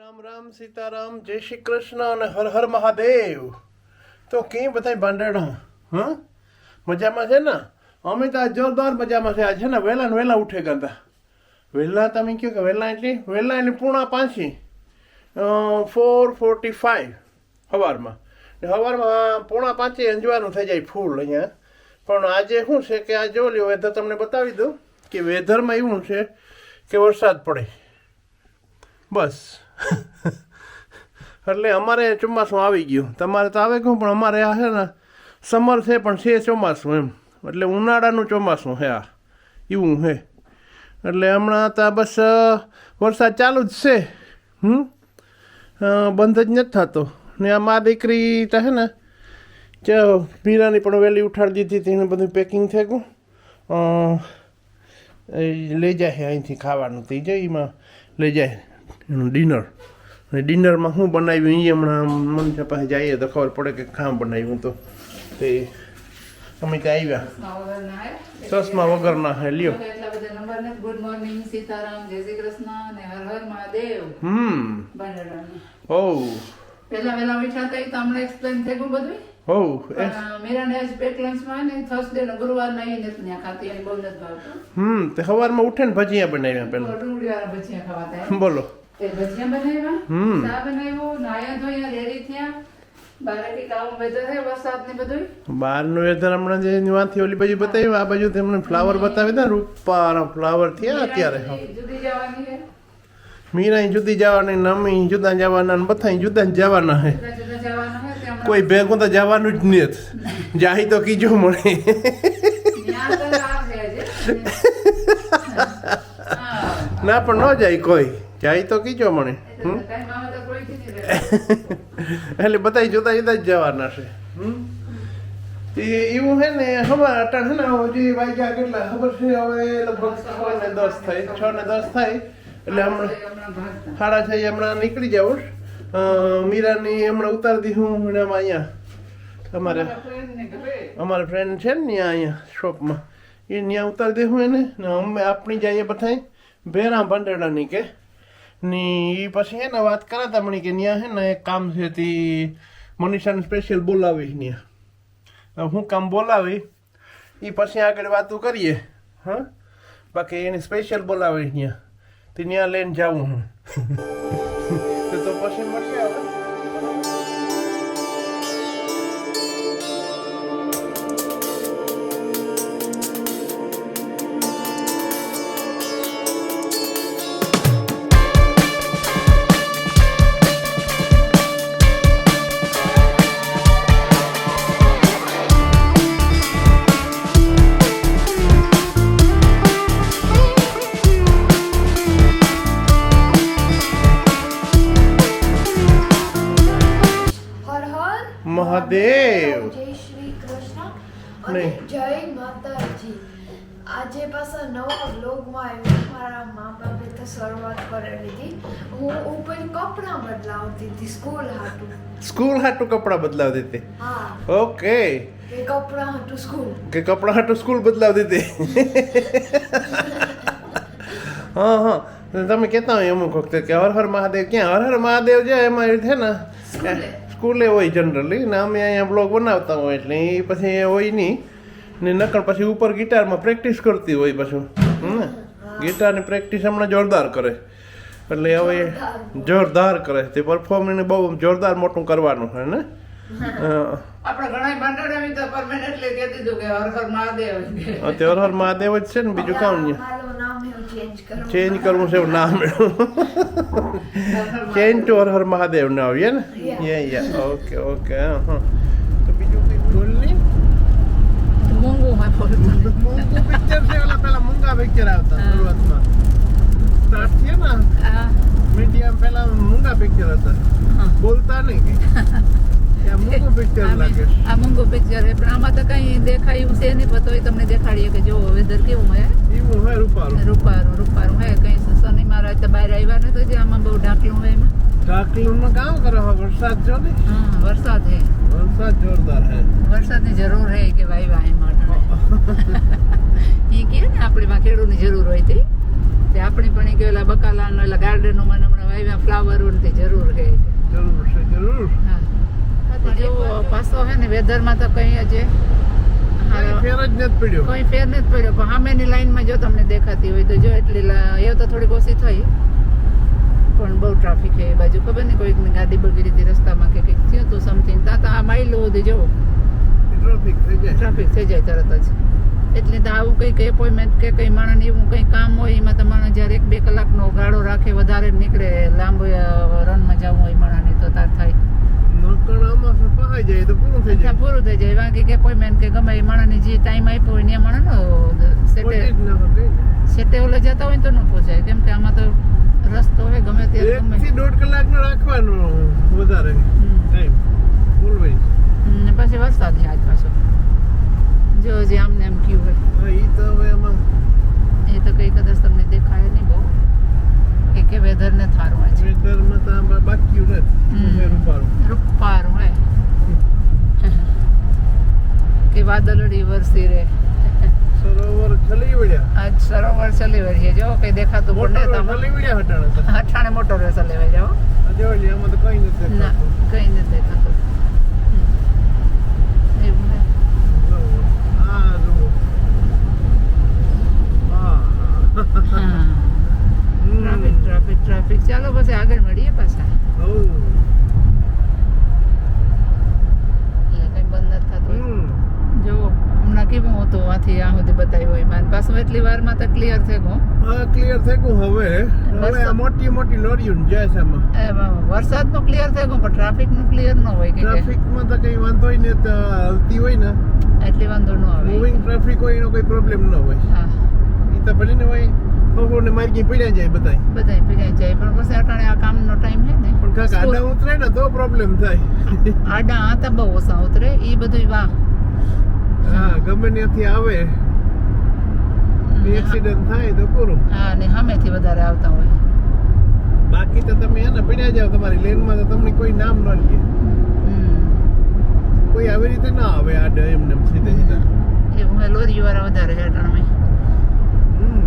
રામ રામ સીતારામ, જય શ્રી કૃષ્ણ અને હર હર મહાદેવ. તો કે બધા ભાંડેડા હા? મજામાં છે ને? અમે તો જોરદાર મજામાં છે. આજ ને વહેલા ને વહેલા ઉઠે હતા વહેલા તમે કહો કે વહેલા એટલી? વહેલા એટલે પૂણા પાંચી. ફોર ફોર્ટી ફાઇવ સવારમાં સવારમાં પૂણા પાંચે અંજવાનું થઈ જાય ફૂલ અહીંયા. પણ આજે શું છે કે આ જો લ્યો વેધર તમને બતાવી દઉં કે વેધરમાં એવું છે કે વરસાદ પડે. બસ. એટલે અમારે ચોમાસું આવી ગયું. તમારે તો આવે કહું પણ અમારે આ છે ને, સમર છે, પણ છે ચોમાસું એમ. એટલે ઉનાળાનું ચોમાસું છે આ. એવું છે. એટલે હમણાં તો બસ વરસાદ ચાલુ જ છે. હમ? બંધ જ નથી થતો. ને આ મા દીકરી તો છે ને ચ પીરાની પણ વહેલી ઉઠાડી દીધી હતી એને બધું પેકિંગ થઈ ગયું. લઈ જાય અહીંથી ખાવાનું. થઈ જાય એમાં લઈ જાય. એનું ડિનર. અને ડિનરમાં શું બનાવ્યું એ હમણાં મને પાસે જઈએ તો ખબર પડે કે કામ બનાવ્યું તો. તે અમે ત્યાં આવ્યા? ચશ્મા વગરના હે લ્યો. ગુડ મોર્નિંગ સીતારામ જય શ્રી કૃષ્ણ અને હર હર મહાદેવ. હમ. ઓ પહેલા વહેલા મીઠા થઈ તો હમણાં એક્સપ્લેન થઈ ગયું બધું. હોવ લંચમાં ને થર્સડે ને ગુરુવાર ના એ ત્યાં ખાતી એને બહુ નથી ભાવતું. હમ તે સવારમાં ઉઠે ને ભજીયા બનાવ્યા ભજીયા ખાવાતા બોલો. એ ભજીયા બનાવ્યા. હમ. ચા બનાવ્યો નાયા ધોયા રેડી થયા. બધું બહારનું વેધર હમણાં જે વાંથી ઓલી બાજુ બતાવ્યું આ બાજુ તેમને ફ્લાવર બતાવી દે રૂપારા ફ્લાવર થયા અત્યારે મીરા જુદી જવાની નમી જુદા જવાના ને બધાય જુદા જવાના હે કોઈ ભેગું તો જવાનું જ નહીં. જાહી તો કીજો મળે. ના પણ ન જાય કોઈ. જાય તો કીજો રહેતું. એટલે બધા જુદા જુદા જ જવાના છે એવું છે ને હમણાં અટાણ છે ને હજી વાગ્યા કેટલા ખબર છે? હવે લગભગ છ ને દસ થાય છ ને દસ થાય. એટલે હમણાં હમણાં. સાડા છ હમણાં નીકળી જાઉં. મીરાની હમણાં ઉતારી દીધું એનામાં અહીંયા. અમારે ને. અમારા ફ્રેન્ડ છે ને ત્યાં અહીંયા શોપમાં એ ત્યાં ઉતારી દે હું એને ને અમે આપણી જઈએ બધાય ભેરા ભંડેડાની કે ની એ પછી હે ને વાત કરે તમને કે ત્યાં હે ને એક કામ છે તે મનીષાને સ્પેશિયલ બોલાવી હવે હું કામ બોલાવી એ પછી આગળ વાતો કરીએ, હા? બાકી એને સ્પેશિયલ બોલાવી ત્યાં તે ત્યાં લઈને જાઉં હું. કૃષ્ણ. અને જય માતાજી. આજે પાછા નવા બ્લોગમાં આવ્યા મારા મા બાપે તો શરૂઆત કરેલી હતી. હું ઉપર કપડાં બદલાવતી હતી સ્કૂલ હાટું. સ્કૂલ હાટું કપડાં બદલાવતી હતી? હા. ઓકે. કે કપડાં હાટું સ્કૂલ. કે કપડાં હાટું સ્કૂલ બદલાવતી હતી? હા હા. તમે કહેતા હોય અમુક વખતે કે હર હર મહાદેવ ક્યાં? હર હર મહાદેવ જાય એમાં છે ને? સ્કૂલે. હોય જનરલી ને અમે અહીંયા બ્લોગ બનાવતા હોય એટલે એ પછી એ હોય નહીં. ને નકળ પછી ઉપર ગિટારમાં પ્રેક્ટિસ કરતી હોય પાછું. ને? ગિટારની પ્રેક્ટિસ હમણાં જોરદાર કરે. એટલે હવે જોરદાર કરે. તે પરફોર્મ એને બહુ જોરદાર મોટું કરવાનું છે ને? અત્યારે હર હર મહાદેવ. જ છે ને બીજું કામ નહીં. ચેન્જ કરું. ચેન્જ કરવું છે એવું નામ ચેન્જ ટુ હર હર મહાદેવ ને આવીએ ને? યે યા ઓકે ઓકે હા હા. તો બીજું કંઈ ભૂલ નહીં મોંઘું માં થોડું મૂંગું પિક્ચર છે ઓલા પેલા મૂંગા પિક્ચર આવતા. શરૂઆતમાં. સ્ટાર્ટ થયા ને? આ મીડિયમ પેલા મૂંગા પિક્ચર હતા. બોલતા નહીં આ મૂંગું પિક્ચર છે. પણ આમાં તો કઈ દેખાયું છે નહીં પણ તોય તમને દેખાડીએ કે જો વેધર કેવું હે. એવું હે રૂપારું. રૂપારું રૂપારું હે કઈ શનિ મહારાજ તો બહાર આવ્યા ને તો જે આમાં બહુ ઢાંકલું હોય એમાં. ઢાકલુંમાં કામ કરો? વરસાદ જો ને. હા વરસાદ હે. વરસાદ જોરદાર હે. વરસાદની જરૂર હે કે ભાઈ એમ માટે. એ કે ને આપણી માં ખેડૂતની જરૂર હોય તે. તે આપણે પણ કે ઓલા બકાલાનો ઓલા ગાર્ડનો મને હમણાં વાવ્યા ફ્લાવર તે જરૂર હે. જરૂર છે જરૂર. હા. જો પાછો હે ને વેધરમાં તો કઈ જ ફેર જ નથી પડ્યો. કોઈ ફેર નથી પડ્યો. પણ સામેની લાઈનમાં જો તમને દેખાતી હોય તો જો એટલી એ તો થોડીક ઓછી થઈ. પણ બહુ ટ્રાફિક છે એ બાજુ. ખબર નહીં કોઈક ગાડી બગડી હતી રસ્તામાં કે કંઈક થયું હતું સમથિંગ ત્યાં તો આ માઇલો સુધી જવું ટ્રાફિક થઈ જાય. ટ્રાફિક થઈ જાય તરત જ. એટલે તો આવું કંઈક એપોઇન્ટમેન્ટ કે કંઈ માણસ એવું કંઈ કામ હોય એમાં તો માણસ જ્યારે એક બે કલાકનો ગાળો રાખે વધારે નીકળે લાંબો રનમાં જવું હોય માણસને તો તાર થાય. નકણ આમાં ફસાઈ જાય તો પૂરું થઈ જાય. પૂરું થઈ જાય બાકી કે એપોઇન્ટમેન્ટ કે ગમે એ માણસને જે ટાઈમ આપ્યો હોય ને માણસનો સેટે પહોંચી જ ના શકે. સેટે ઓલે જતા હોય તો ન પહોંચાય કેમ કે આમાં તો રસ્તો હોય ગમે ત્યારે ગમે. થી દોઢ કલાક નો રાખવાનો વધારે. ટાઈમ પછી વરસાદ છે આજ પાછો. જો જે આમને એમ કયું હોય. એ તો હવે એમાં એ તો કઈ કદાચ તમને દેખાય નહીં બહુ. કે કે વેધર ને થારું વેધરમાં તો આમ બાકી રહે હમ. રૂપારું હે. કે વાદળડી વરસી રે સરોવર ચલી વળ્યા. આજ સરોવર ચલી વળીએ જો કે દેખાતું મોટર નહીં ચલી વળ્યા હટાણે હટાણે અઠાણે મોટર ચલી વળી જાઓ આજે એમાં તો કઈ નથી ના દેખાતું. કઈ નથી દેખાતું. હે. જુઓ. આ જુઓ. આ. હા હમ. ટ્રાફિક ટ્રાફિક ટ્રાફિક ચાલો પછી આગળ મળીએ પાછા. નથી આ સુધી બતાવ્યું હોય માન પાછું એટલી વારમાં તો ક્લિયર થઈ ગયું હા. ક્લિયર થઈ ગયું હવે. હવે આ મોટી મોટી લોરીઓ ને જાય છે આમાં. ક્લિયર થઈ ગયું પણ ટ્રાફિકનું ક્લિયર ન હોય કે. ટ્રાફિકમાં તો કઈ વાંધો હોય ને તો હલતી હોય ને. એટલે વાંધો ન આવે. મૂવિંગ ટ્રાફિક હોય એનો કોઈ પ્રોબ્લેમ ન હોય. હા. એ તો ભલે ને હોય ખોખો ને માર્ગી પડ્યા જાય બધાય. બધાય પીડાઈ જાય પણ પછી અટાણે આ કામનો ટાઈમ છે ને. પણ કાંક આડા ઉતરે ને તો પ્રોબ્લેમ થાય. આડા આ તો બહુ ઓછા ઉતરે એ બધું વાહ. હા ગમે ત્યાંથી આવે. એક્સિડન્ટ થાય તો પૂરું. હા ને સામેથી વધારે આવતા હોય. બાકી તો તમે એને પડ્યા જાવ તમારી લેનમાં તો તમને કોઈ નામ ન લે. કોઈ આવી રીતે ના આવે આડે એમને એમ સીધે. સીધા એ લોરી વાળા વધારે છે અટાણે હમ.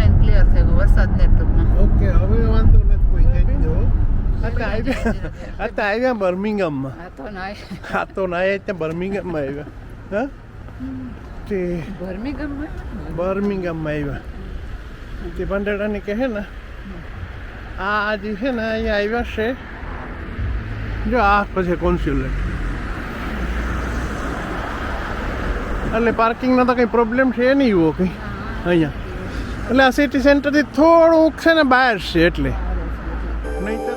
ફાઇન ક્લિયર થઈ ગયું વરસાદ ને ટૂંકમાં ઓકે હવે વાંધો નથી કોઈ જઈ દો અત્યારે તો આવ્યા બર્મિંગમમાં. આ તો ના આ તો ના ત્યાં બર્મિંગમમાં આવ્યા હા? તે ગરમી ગમે બર્મિંગમમાં આવ્યા તે ભંડારાને કહે ને આ જે છે ને અહીંયા આવ્યા છે. જો આ પછી કોન્સ્યુલેટ એટલે પાર્કિંગનો તો કંઈ પ્રોબ્લેમ છે નહીં એવો કંઈ અહીંયા. એટલે આ સિટી સેન્ટરથી થોડુંક છે ને બહાર છે એટલે. નહીં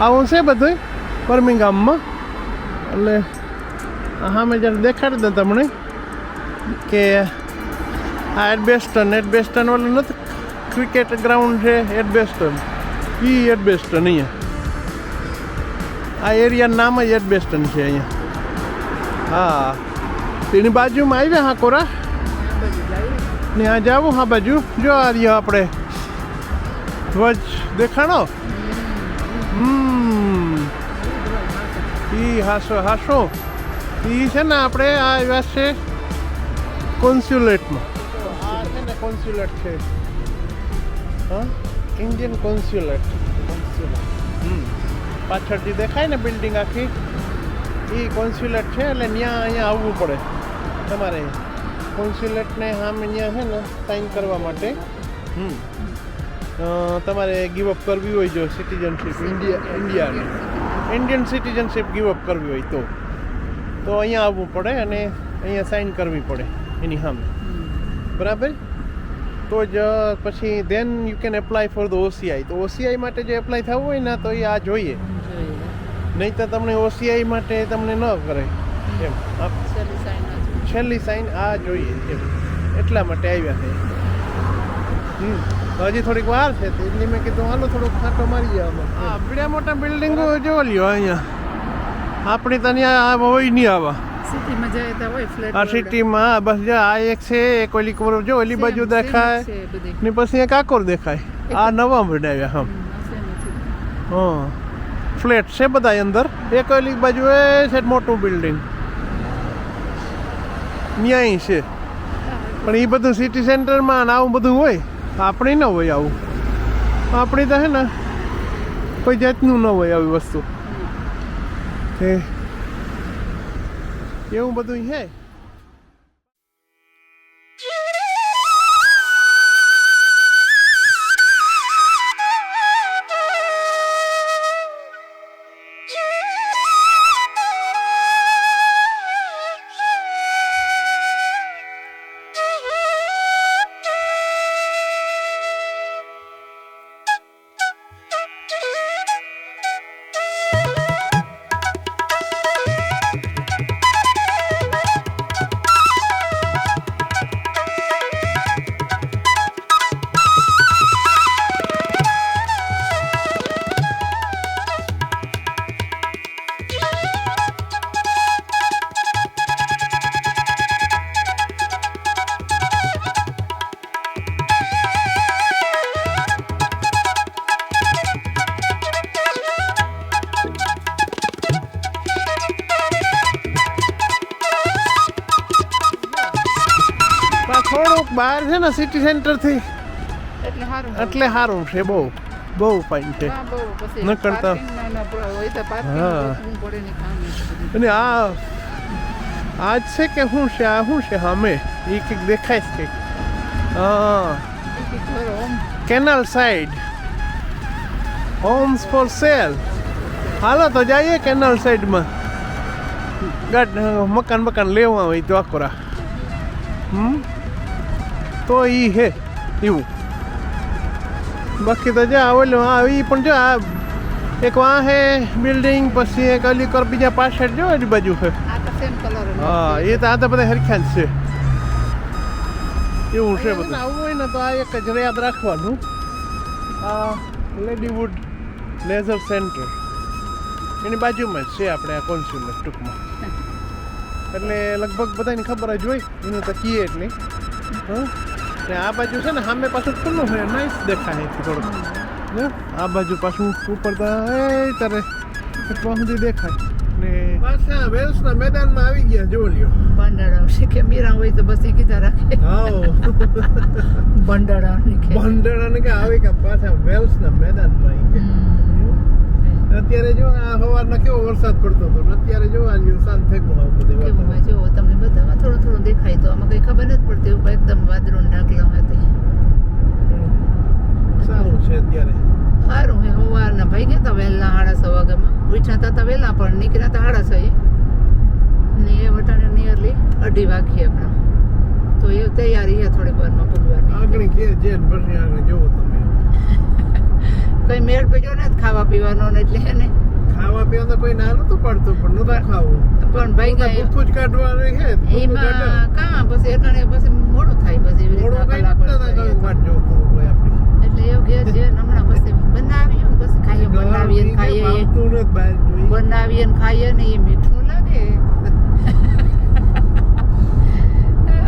આવું છે બધું બર્મિંગામમાં એટલે હા મેં જ્યારે દેખાડી દઉં તમને કે આ એડબેસ્ટન એડબેસ્ટન વાળું નથી, ક્રિકેટ ગ્રાઉન્ડ છે એડબેસ્ટન. એ એડબેસ્ટન અહીંયા. આ એરિયાનું નામ જ એડબેસ્ટન છે અહીંયા. હા. તેની બાજુમાં આવ્યા હા કોરા? ને આ જાવું હા બાજુ. જો આ રહ્યો આપણે. ધ્વજ દેખાણો? હમ. ઈ હાસો હાસો. ઈ છે ને આપણે આ આવ્યા છે કોન્સ્યુલેટમાં. આ છે ને કોન્સ્યુલેટ છે. હા? Indian consulate. હમ. પાછળથી દેખાય ને બિલ્ડિંગ આખી? એ કોન્સ્યુલેટ છે એટલે ત્યાં અહીંયા આવવું પડે. તમારે કોન્સ્યુલેટને હામે ત્યાં છે ને સાઇન કરવા માટે. હમ. તમારે ગીવ અપ કરવી હોય જો સિટીઝનશીપ. ઇન્ડિયા ઇન્ડિયાની ઇન્ડિયન સિટીઝનશીપ ગીવઅપ કરવી હોય તો. તો અહીંયા આવવું પડે અને અહીંયા સાઇન કરવી પડે એની સામે. બરાબર? તો જ પછી then you can apply for the OCI તો ઓસીઆઈ માટે જે એપ્લાય થવું હોય ને તો એ આ જોઈએ. નહીં તો તમને ઓસીઆઈ માટે તમને ન કરે. એમ. છેલ્લી સાઈન આ જોઈએ. છેલ્લી સાઈન આ જોઈએ. એમ. એટલા માટે આવ્યા છે. હમ. તો હજી થોડીક વાર છે એટલે મેં કીધું હાલો થોડોક ખાટો મારી ગયા આપણે મોટા બિલ્ડિંગો જોવો લ્યો અહીંયા. આપણી તો ત્યાં આ હોય નહીં આવા. સિટીમાં જાય તો હોય ફ્લેટ આ સિટીમાં બસ જો આ એક છે એક ઓલી કોર જો ઓલી બાજુ દેખાય. ને પછી એક આકોર દેખાય. આ નવા બનાવ્યા હમ. હા ફ્લેટ છે બધા અંદર. એક ઓલી બાજુ એ છે મોટું બિલ્ડિંગ. ન્યાય છે. પણ એ બધું સિટી સેન્ટરમાં આવું બધું હોય? આપણે ન હોય આવું. આપણે તો હે ને કોઈ જાતનું ન હોય આવી વસ્તુ. એ એવું બધું છે બહાર છે ને સિટી સેન્ટરથી એટલે સારું એટલે સારું છે બહુ. બહુ ફાઇન છે. હા, બહુ પછી ન કરતા. parking ના ના હોય તો parking હા. ગોતવું પડે ને કામ એ બધું. અને આ આજ છે કે શું છે આ શું છે સામે? એ કંઈક દેખાય છે કંઈક. હા. ટિકિટ ભરો આમ. Canal side homes for sale હાલો તો જઈએ કેનલ સાઈડમાં ગાડ મકાન મકાન લેવા હોય તો આકોરા હમ? તો એ હે એવું. બાકી તો જા ઓલું હા એ પણ જો આ એક વાં હે બિલ્ડિંગ પછી એક અલીકર બીજા પાછળ જો એની બાજુ છે હા એ તો આ તો બધા હરખ્યા જ છે. એવું છે બધું. આવું હોય ને તો આ એક જ યાદ રાખવાનું. આ લેડીવુડ લેઝર સેન્ટર એની બાજુમાં જ છે આપણે આ કોન્સ્યુલર ટૂંકમાં. એટલે લગભગ બધાની ખબર જ હોય એને તો કીએ એટલે હા? ને આ બાજુ છે ને સામે પાછું ખુલ્લું હોય નાઈસ દેખાય અહીંથી થોડુંક. આ બાજુ પાછું ઉપર તારે સુધી દેખાય. ને પાછા વેલ્સના મેદાનમાં આવી ગયા જો લ્યો. બંડાળા શીખે મીરા હોય તો બસ કીધા રાખે. હાઉ. બંડાળા શીખે ને કે આવી કે પાછા વેલ્સના મેદાનમાં આવી ગયા. અત્યારે જો આ સવારના કેવો વરસાદ પડતો હતો અત્યારે જો આ શાંત થઈ ગયું બધું વાતાવરણ. જો તમને બધામાં થોડું થોડું દેખાય તો આમાં કઈ ખબર નથી પડતી એવું એકદમ વાદળો ઢાંકલા હોય તે સારું છે અત્યારે. સારું હે સવારના ભાઈ ગયા તા વહેલા સાડા છ વાગ્યામાં. ઉઠ્યા તા તા વહેલા પણ નીકળ્યા તા સાડા છ ને એ વટાણે નિયરલી અઢી વાગીએ આપણા તો એ તૈયારી છે થોડીક વારમાં પૂગવાની આગળ કે જેન ને આગળ જોવો તમે. કઈ મેળ પડ્યો ને ખાવા પીવાનો ને એટલે ને. ખાવા પીવાનો કોઈ ના નતું પડતું પણ નતું ખાવું. પણ ભાઈ ગયા ભૂખ જ કાઢવાનું છે એમાં કા? પછી અટાણે પછી મોડું થાય પછી એવી મોડું કલાક હોય એટલે એવું કે જે હમણાં પછી બનાવીએ પછી ખાઈએ બનાવીએ ને ખાઈએ. બનાવીએ ને ખાઈએ ને એ મીઠું લાગે.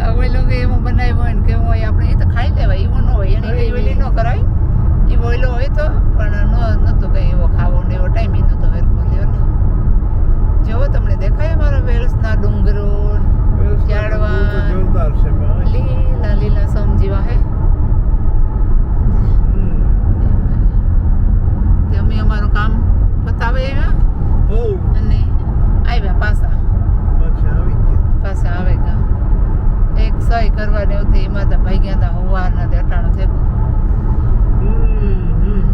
હવે લોકો એવું બનાવ્યું હોય ને કે હોય આપણે એ તો ખાઈ લેવાય એવું ન હોય એને કઈ વેલી ન કરાય. બોયલો હોય તો પણ નહોતો કંઈ એવો ખાવો ને એવો ટાઈમ એ નહોતો હરખો લેવો જોવો તમને દેખાય અમારો વેલ્સના ડુંગરો ઝાડવા લીલા લીલા સમજીવા હે. અમે અમારું કામ પતાવે આવ્યા અને આવ્યા પાછા. પાછા આવે ગયા. એક સહી કરવા ને એમાં ભાગ્યા હતા હોવાના અટાણું થયું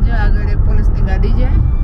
જો આગળ પોલીસની ગાડી છે.